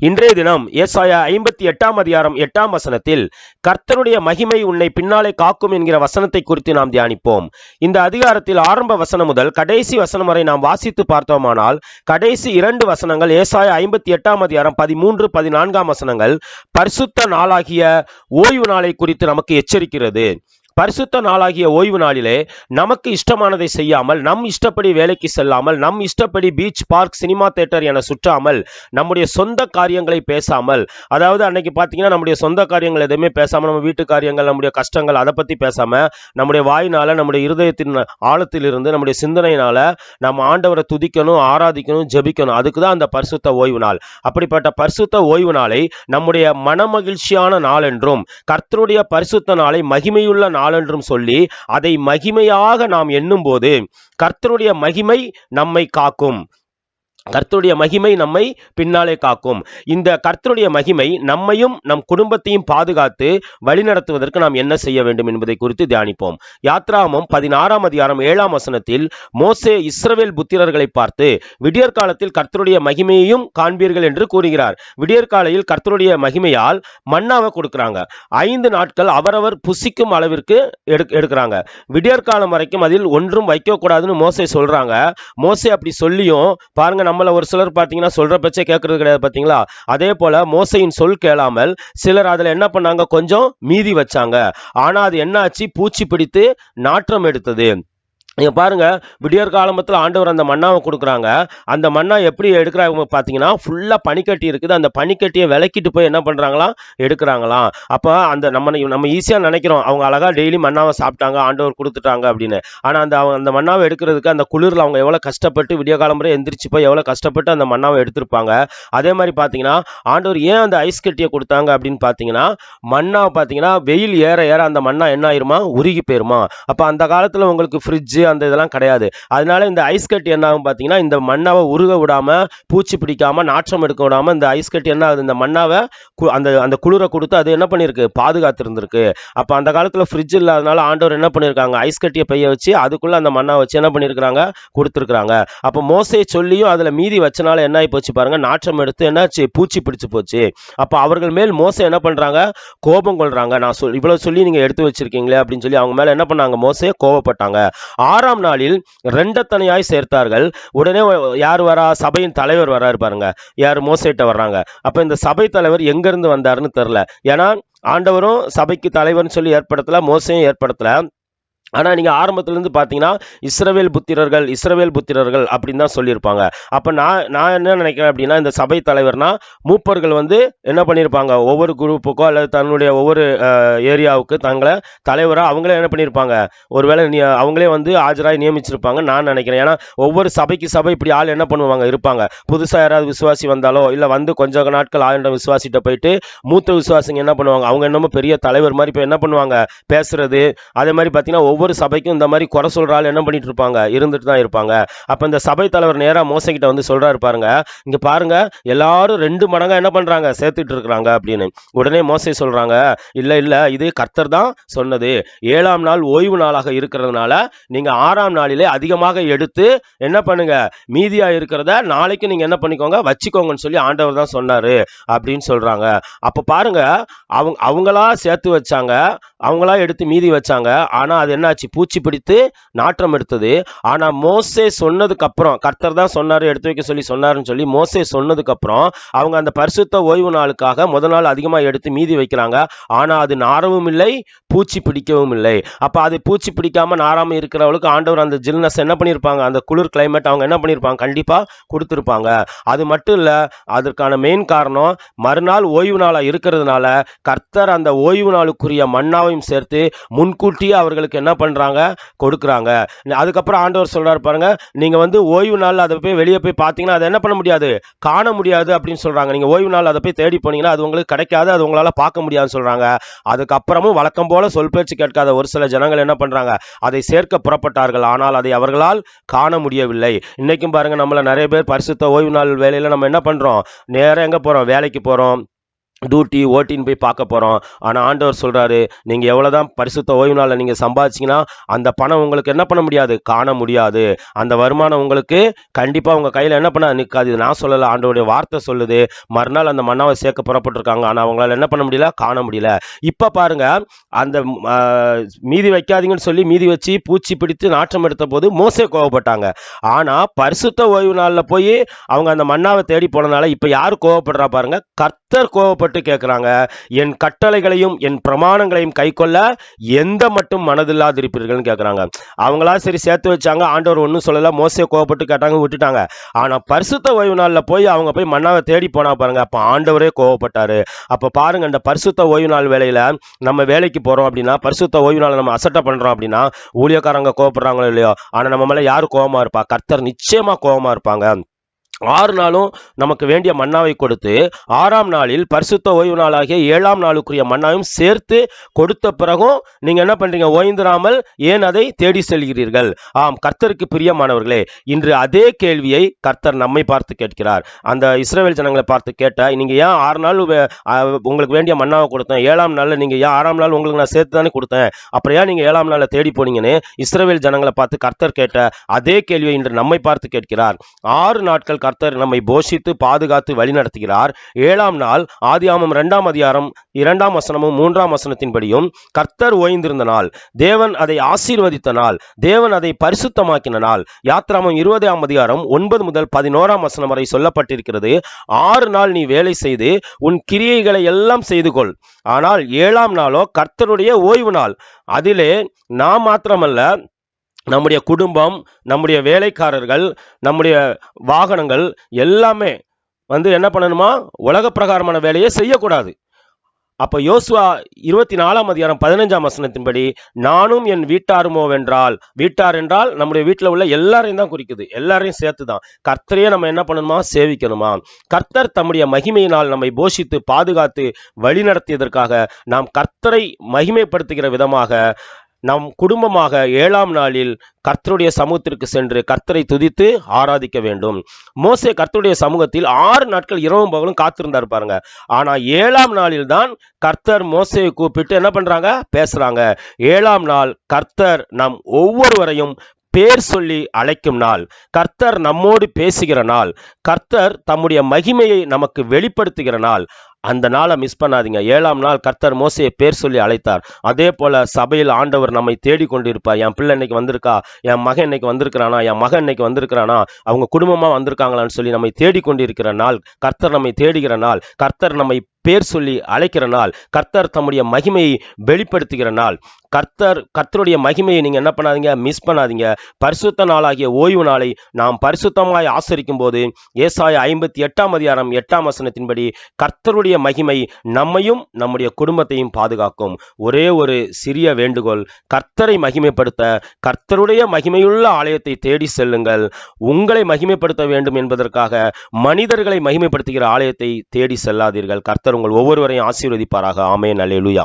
இன்றைய தினம் ஏசாயா ஐம்பத்தி எட்டாம் அதிகாரம் எட்டாம் வசனத்தில் கர்த்தருடைய மகிமை உன்னை பின்னாலே காக்கும் என்கிற வசனத்தை குறித்து நாம் தியானிப்போம். இந்த அதிகாரத்தில் ஆரம்ப வசனம் முதல் கடைசி வசனம் வரை நாம் வாசித்து பார்த்தோமானால் கடைசி இரண்டு வசனங்கள் ஏசாயா ஐம்பத்தி எட்டாம் அதிகாரம் பதிமூன்று பதினான்காம் வசனங்கள் பரிசுத்த நாளாகிய ஓய்வு நாளை குறித்து நமக்கு எச்சரிக்கிறது. பரிசுத்த நாளாகிய ஓய்வு நாளிலே நமக்கு இஷ்டமானதை செய்யாமல் நம் இஷ்டப்படி வேலைக்கு செல்லாமல் நம் இஷ்டப்படி பீச் பார்க் சினிமா தேட்டர் என சுற்றாமல் நம்முடைய சொந்த காரியங்களை பேசாமல் அதாவது அன்னைக்கு பார்த்தீங்கன்னா நம்முடைய சொந்த காரியங்கள் எதுவுமே பேசாமல் நம்ம வீட்டு காரியங்கள் நம்முடைய கஷ்டங்கள் அதை பற்றி பேசாமல் நம்முடைய வாயினால் நம்முடைய இருதயத்தின் ஆழத்திலிருந்து நம்முடைய சிந்தனையினால் நம்ம ஆண்டவரை துதிக்கணும் ஆராதிக்கணும் ஜெபிக்கணும். அதுக்கு தான் அந்த பரிசுத்த ஓய்வு நாள். அப்படிப்பட்ட பரிசுத்த ஓய்வு நாளை நம்முடைய மனமகிழ்ச்சியான நாள் என்றும் கர்த்தருடைய பரிசுத்த நாளை மகிமையுள்ள நாள் நாளென்றும் சொல்லி அதை மகிமையாக நாம் எண்ணும்போது கர்த்தருடைய மகிமை நம்மை காக்கும். கர்த்தருடைய மகிமை நம்மை பின்னாலே காக்கும். இந்த கர்த்தருடைய மகிமை நம்மையும் நம் குடும்பத்தையும் பாதுகாத்து வழிநடத்துவதற்கு நாம் என்ன செய்ய வேண்டும் என்பதை குறித்து தியானிப்போம். யாத்ராமம் பதினாறாம் அதிகாரம் ஏழாம் வசனத்தில் மோசே இஸ்ரவேல் புத்திரர்களை பார்த்து விடியற் காலத்தில் கர்த்தருடைய மகிமையையும் காண்பீர்கள் என்று கூறுகிறார். விடியற் காலையில் கர்த்தருடைய மகிமையால் மன்னாவை கொடுக்குறாங்க. ஐந்து நாட்கள் அவரவர் புசிக்கும் அளவிற்கு எடு எடுக்கிறாங்க. விடியற் காலம் வரைக்கும் அதில் ஒன்றும் வைக்கக்கூடாதுன்னு மோசே சொல்றாங்க. மோசே அப்படி சொல்லியும் பாருங்க நம்மளை ஒரு சிலர் பார்த்தீங்கன்னா சொல்ற பச்சை கேட்கறது கிடையாது பார்த்தீங்களா அதே போல மோசையின் சொல் கேளாமல் சிலர் அதில் என்ன பண்ணாங்க? கொஞ்சம் மீதி வச்சாங்க. ஆனா அது என்ன ஆச்சு பூச்சி பிடித்து நாற்றம் எடுத்தது. நீங்கள் பாருங்கள் விடியற் காலம்பத்தில் ஆண்டவர் அந்த மண்ணாவை கொடுக்குறாங்க. அந்த மண்ணா எப்படி எடுக்கிறாங்க பார்த்தீங்கன்னா ஃபுல்லாக பனிக்கட்டி இருக்குது. அந்த பனிக்கட்டியை விளக்கிட்டு போய் என்ன பண்ணுறாங்களாம் எடுக்கிறாங்களாம். அப்போ அந்த நம்ம நம்ம ஈஸியாக நினைக்கிறோம் அவங்க அழகாக டெய்லி மண்ணாவை சாப்பிட்டாங்க ஆண்டவர் கொடுத்துட்டாங்க அப்படின்னு. ஆனால் அந்த அவங்க அந்த மண்ணாவை எடுக்கிறதுக்கு அந்த குளிரில் அவங்க எவ்வளோ கஷ்டப்பட்டு விடிய காலம்பரை எந்திரிச்சு போய் எவ்வளோ கஷ்டப்பட்டு அந்த மண்ணாவை எடுத்திருப்பாங்க. அதே மாதிரி பார்த்தீங்கன்னா ஆண்டவர் ஏன் அந்த ஐஸ் கட்டியை கொடுத்தாங்க அப்படின்னு பார்த்தீங்கன்னா மண்ணாவை பார்த்தீங்கன்னா வெயில் ஏற ஏற அந்த மண்ணா என்ன ஆயிருமா? உருகி போயிருமா? அப்போ அந்த காலத்தில் உங்களுக்கு ஃப்ரிட்ஜு அந்த இதெல்லாம் கிடையாது. அதனால இந்த ஐஸ் கட்டி என்ன ஆகும் பார்த்தீங்கன்னா இந்த மண்ணாவை உருக விடாம பூச்சி பிடிக்காம நாற்றம் எடுக்க விடாம இந்த ஐஸ் கட்டி என்ன ஆகுது இந்த மண்ணாவை அந்த அந்த குளிரை கொடுத்து அது என்ன பண்ணியிருக்கு பாதுகாத்திருந்திருக்கு. அப்போ அந்த காலத்தில் ஃப்ரிட்ஜ் இல்லாதனால ஆண்டவர் என்ன பண்ணியிருக்காங்க ஐஸ் கட்டியை பைய வச்சு அதுக்குள்ள அந்த மண்ணை வச்சு என்ன பண்ணியிருக்கிறாங்க கொடுத்துருக்குறாங்க. அப்போ மோசையை சொல்லியும் அதில் மீதி வச்சனால என்ன ஆகி போச்சு பாருங்க? நாற்றம் எடுத்து என்னாச்சு? பூச்சி பிடிச்சு போச்சு. அப்போ அவர்கள் மேல் மோசை என்ன பண்றாங்க? கோபம் கொள்றாங்க. நான் சொல் இவ்வளவு சொல்லி நீங்க எடுத்து வச்சிருக்கீங்களே அப்படின்னு சொல்லி அவங்க மேல என்ன பண்ணாங்க? மோசே கோபப்பட்டாங்க. ஆறாம் நாளில் ரெண்டத்தனையாய் சேர்த்தார்கள். உடனே யார் வரா? சபையின் தலைவர் வராரு பாருங்க. யார்? மோசேட்ட வர்றாங்க. அப்ப இந்த சபை தலைவர் எங்க இருந்து வந்தாருன்னு தெரியல. ஏன்னா ஆண்டவரும் சபைக்கு தலைவர்னு சொல்லி ஏற்படுத்தல மோசையும் ஏற்படுத்தல. ஆனால் நீங்கள் ஆரம்பத்துலேருந்து இருந்து இஸ்ரவேல் புத்திரர்கள் இஸ்ரவேல் புத்திரர்கள் அப்படின்னு தான் சொல்லியிருப்பாங்க. அப்போ நான் நான் என்ன நினைக்கிறேன் அப்படின்னா இந்த சபை தலைவர்னா மூப்பர்கள் வந்து என்ன பண்ணியிருப்பாங்க? ஒவ்வொரு குரூப்புக்கோ அல்லது தன்னுடைய ஒவ்வொரு ஏரியாவுக்கு தங்களை தலைவராக அவங்களே என்ன பண்ணியிருப்பாங்க? ஒருவேளை நீ அவங்களே வந்து ஆஜராக நியமிச்சிருப்பாங்க நான் நினைக்கிறேன். ஏன்னா ஒவ்வொரு சபைக்கு சபை இப்படி ஆள் என்ன பண்ணுவாங்க? இருப்பாங்க. புதுசாக யாராவது விசுவாசி வந்தாலோ இல்லை வந்து கொஞ்சம் நாட்கள் ஆயிரம் விசுவாசிகிட்ட போயிட்டு மூத்த விசுவாசிங்க என்ன பண்ணுவாங்க? அவங்க என்னமோ பெரிய தலைவர் மாதிரி இப்போ என்ன பண்ணுவாங்க? பேசுறது. அதே மாதிரி பார்த்தீங்கன்னா ஒவ்வொரு சபைக்கும் இந்த மாதிரி குறை சொல்கிற ஆள் என்ன பண்ணிட்டு இருப்பாங்க? இருந்துட்டு தான் இருப்பாங்க. அப்போ இந்த சபை தலைவர் நேராக மோசகிட்ட வந்து சொல்கிறாரு பாருங்க. இங்கே பாருங்க எல்லாரும் ரெண்டு மடங்காக என்ன பண்ணுறாங்க சேர்த்துட்டு இருக்கிறாங்க அப்படின்னு. உடனே மோசை சொல்கிறாங்க இல்லை இல்லை இது கர்த்தர் தான் சொன்னது. ஏழாம் நாள் ஓய்வு நாளாக இருக்கிறதுனால நீங்கள் ஆறாம் நாளிலே அதிகமாக எடுத்து என்ன பண்ணுங்க? மீதியாக இருக்கிறத நாளைக்கு நீங்கள் என்ன பண்ணிக்கோங்க? வச்சுக்கோங்கன்னு சொல்லி ஆண்டவர் தான் சொன்னார். அப்படின்னு சொல்கிறாங்க அப்போ பாருங்க அவங்க அவங்களா சேர்த்து வச்சாங்க. அவங்களா எடுத்து மீதி வச்சாங்க. ஆனால் அது என்னாச்சு? பூச்சி பிடித்து நாற்றம் எடுத்தது. ஆனா மோசே சொன்னதுக்கு அப்புறம் கர்த்தர் தான் சொன்னார் எடுத்து வைக்க சொல்லி சொன்னாருன்னு சொல்லி மோசே சொன்னதுக்கு அப்புறம் அவங்க அந்த பரிசுத்த ஓய்வு நாளுக்காக முத நாள் அதிகமா எடுத்து மீதி வைக்கிறாங்க. ஆனா அது நாரவும் இல்லை பூச்சி பிடிக்கவும் இல்லை. அப்ப அது பூச்சி பிடிக்காம நாராம இருக்கிறவளுக்கு ஆண்டவர் அந்த ஜில்னஸ் என்ன பண்ணியிருப்பாங்க அந்த குளிர் கிளைமேட் அவங்க என்ன பண்ணியிருப்பாங்க கண்டிப்பா கொடுத்துருப்பாங்க. அது மட்டும் இல்ல அதற்கான மெயின் காரணம் மறுநாள் ஓய்வு நாளா இருக்கிறதுனால கர்த்தர் அந்த ஓய்வு நாளுக்குரிய மண்ணாவையும் சேர்த்து முன்கூட்டியே அவர்களுக்கு என்ன பண்ணுறாங்க கொடுக்குறாங்க. அதுக்கப்புறம் ஆண்டவர் சொல்கிறார் பாருங்கள் நீங்கள் வந்து ஓய்வு நாள் அதை போய் வெளியே போய் பார்த்தீங்கன்னா அதை என்ன பண்ண முடியாது? காண முடியாது அப்படின்னு சொல்கிறாங்க நீங்கள் ஓய்வு நாள் அதை போய் தேடி போனீங்கன்னா அது உங்களுக்கு கிடைக்காது அது உங்களால் பார்க்க முடியாதுன்னு சொல்கிறாங்க அதுக்கப்புறமும் வழக்கம் போல சொல் பேச்சு கேட்காத ஒரு சில ஜனங்கள் என்ன பண்ணுறாங்க அதை சேர்க்க புறப்பட்டார்கள். ஆனால் அதை அவர்களால் காண முடியவில்லை. இன்றைக்கும் பாருங்கள் நம்மளை நிறைய பேர் பரிசுத்த ஓய்வு நாள் வேலையில் நம்ம என்ன பண்ணுறோம் நேராக எங்கே போகிறோம் வேலைக்கு போகிறோம் டூட்டி ஓட்டின்னு போய் பார்க்க போகிறோம் ஆனால் ஆண்டவர் சொல்கிறாரு நீங்கள் எவ்வளோ தான் பரிசுத்த ஓய்வு நாளில் நீங்கள் சம்பாதிச்சிங்கன்னா அந்த பணம் உங்களுக்கு என்ன பண்ண முடியாது? காண முடியாது. அந்த வருமானம் உங்களுக்கு கண்டிப்பாக உங்கள் கையில் என்ன பண்ண நிற்காது இது நான் சொல்லலை ஆண்டவருடைய வார்த்தை சொல்லுது. மறுநாள் அந்த மண்ணாவை சேர்க்க புறப்பட்டிருக்காங்க. ஆனால் அவங்களால என்ன பண்ண முடியல? காண முடியல. இப்போ பாருங்கள் அந்த மீதி வைக்காதீங்கன்னு சொல்லி மீதி வச்சு பூச்சி பிடித்து நாற்றம் எடுத்த போது மோசே கோவப்பட்டாங்க. ஆனால் பரிசுத்த ஓய்வு நாளில் போய் அவங்க அந்த மண்ணாவை தேடி போனதுனால இப்போ யார் கோவப்படுறா பாருங்கள் கர்த்தர் கோவப்பட்டு கேட்குறாங்க என் கட்டளைகளையும் என் பிரமாணங்களையும் கைக்கொள்ள எந்த மட்டும் மனதில்லாதிருப்பீர்கள்னு கேட்குறாங்க அவங்களா சரி சேர்த்து வச்சாங்க. ஆண்டவர் ஒன்றும் சொல்லலை. மோசே கோவப்பட்டு கேட்டாங்க விட்டுட்டாங்க. ஆனால் பரிசுத்த ஓய்வு நாளில் போய் அவங்க போய் மன்னாவை தேடி போனா பாருங்க. அப்போ ஆண்டவரே கோவப்பட்டாரு. அப்போ பாருங்க இந்த பரிசுத்த ஓய்வு நாள் வேலையில் நம்ம வேலைக்கு போகிறோம் அப்படின்னா பரிசுத்த ஓய்வு நாளை நம்ம அசட்டை பண்ணுறோம் அப்படின்னா ஊழியக்காரங்க கோவப்படுறாங்களோ இல்லையோ ஆனால் நம்ம மேலே யார் கோவமாக இருப்பா? கர்த்தர் நிச்சயமாக கோவமாக இருப்பாங்க. ஆறு நாளும் நமக்கு வேண்டிய மன்னாவை கொடுத்து ஆறாம் நாளில் பரிசுத்த ஓய்வு நாளாகிய ஏழாம் நாளுக்குரிய மன்னாவையும் சேர்த்து கொடுத்த பிறகும் நீங்கள் என்ன பண்ணுறீங்க ஓய்ந்திராமல் ஏன் அதை தேடி செல்கிறீர்கள்? ஆம் கர்த்தருக்கு பிரியமானவர்களே இன்று அதே கேள்வியை கர்த்தர் நம்மை பார்த்து கேட்கிறார். அந்த இஸ்ரவேல் ஜனங்களை பார்த்து கேட்டால் நீங்கள் ஏன் ஆறு நாள் உங்களுக்கு வேண்டிய மன்னாவை கொடுத்தேன் ஏழாம் நாளில் நீங்கள் ஏன் ஆறாம் நாள் உங்களுக்கு நான் சேர்த்து தானே கொடுத்தேன் அப்புறம் ஏன் நீங்கள் ஏழாம் நாளில் தேடி போனீங்கன்னு இஸ்ரேல் ஜனங்களை பார்த்து கர்த்தர் கேட்ட அதே கேள்வியை இன்று நம்மை பார்த்து கேட்கிறார். ஆறு நாட்கள் கர்த்தர் நம்மை போஷித்து பாதுகாத்து வழிநடத்துகிறார் ஏழாம் நாள் ஆதியாமம் இரண்டாம் அதிகாரம் இரண்டாம் வசனமும் மூன்றாம் வசனத்தின்படியும் கர்த்தர் ஓய்ந்திருந்த நாள் தேவன் அதை ஆசீர்வதித்த நாள் தேவன் அதை பரிசுத்தமாக்கின நாள். யாத்திராமம் இருபதாம் அதிகாரம் ஒன்பது முதல் பதினோராம் வசனம் வரை சொல்லப்பட்டிருக்கிறது. ஆறு நாள் நீ வேலை செய்து உன் கிரியைகளை எல்லாம் செய்து கொள். ஆனால் ஏழாம் நாளோ கர்த்தருடைய ஓய்வு நாள். அதிலே நான் மாத்திரமல்ல நம்முடைய குடும்பம் நம்முடைய வேலைக்காரர்கள் நம்முடைய வாகனங்கள் எல்லாமே வந்து என்ன பண்ணணுமா? உலக பிரகாரமான வேலையை செய்யக்கூடாது. அப்போ யோசுவா இருபத்தி நாலாம் அதிகாரம் பதினஞ்சாம் வசனத்தின்படி நானும் என் வீட்டாருமோவென்றால் வீட்டார் என்றால் நம்முடைய வீட்டில் உள்ள எல்லாரையும் தான் குறிக்குது. எல்லாரையும் சேர்த்து தான் கர்த்தரையே நம்ம என்ன பண்ணணுமா? சேவிக்கணுமா? கர்த்தர் தம்முடைய மகிமையினால் நம்மை போஷித்து பாதுகாத்து வழிநடத்தியதற்காக நாம் கர்த்தரை மகிமைப்படுத்துகிற விதமாக நம் குடும்பமாக ஏழாம் நாளில் கர்த்தருடைய சமூகத்திற்கு சென்று கர்த்தரை துதித்து ஆராதிக்க வேண்டும். மோசே கர்த்தருடைய சமூகத்தில் ஆறு நாட்கள் இரவும் பகலும் காத்திருந்தார் பாருங்க. ஆனா ஏழாம் நாளில் தான் கர்த்தர் மோசையை கூப்பிட்டு என்ன பண்றாங்க? பேசுறாங்க. ஏழாம் நாள் கர்த்தர் நம் ஒவ்வொருவரையும் பேர் சொல்லி அழைக்கும் நாள். கர்த்தர் நம்மோடு பேசுகிற நாள். கர்த்தர் தம்முடைய மகிமையை நமக்கு வெளிப்படுத்துகிற நாள். அந்த நாளை மிஸ் பண்ணாதீங்க. ஏழாம் நாள் கர்த்தர் மோசையை பேர் சொல்லி அழைத்தார். அதே போல சபையில் ஆண்டவர் நம்மை தேடிக்கொண்டிருப்பார் என் பிள்ளை இன்னைக்கு வந்திருக்கா? என் மகன் இன்னைக்கு வந்திருக்கிறானா? என் மகன் இன்னைக்கு வந்திருக்கிறானா? அவங்க குடும்பமா வந்திருக்காங்களான்னு சொல்லி நம்மை தேடி கொண்டிருக்கிற நாள் கர்த்தர் நம்மை தேடுகிற நாள் கர்த்தர் நம்மை பேர் சொல்லி அழைக்கிற நாள் கர்த்தர் தம்முடைய மகிமையை வெளிப்படுத்துகிற நாள். கர்த்தர் கர்த்தருடைய மகிமையை நீங்க என்ன பண்ணாதீங்க? மிஸ் பண்ணாதீங்க. பரிசுத்த நாளாகிய ஓய்வு நாளை நாம் பரிசுத்தமாய் ஆசரிக்கும் போது ஏசாய ஐம்பத்தி எட்டாம் அதிகாரம் எட்டாம் வசனத்தின்படி கர்த்தருடைய மகிமை நம்மையும் நம்முடைய குடும்பத்தையும் பாதுகாக்கும். ஒரே ஒரு சிறிய வேண்டுகோள் கர்த்தரை மகிமைப்படுத்த கர்த்தருடைய மகிமையுள்ள ஆலயத்தை தேடி செல்லுங்கள். உங்களை மகிமைப்படுத்த வேண்டும் என்பதற்காக மனிதர்களை மகிமைப்படுத்துகிற ஆலயத்தை தேடி செல்லாதீர்கள். கர்த்தர் உங்கள் ஒவ்வொருவரையும் ஆசீர்வதிப்பாராக. ஆமே அல்லேலூயா.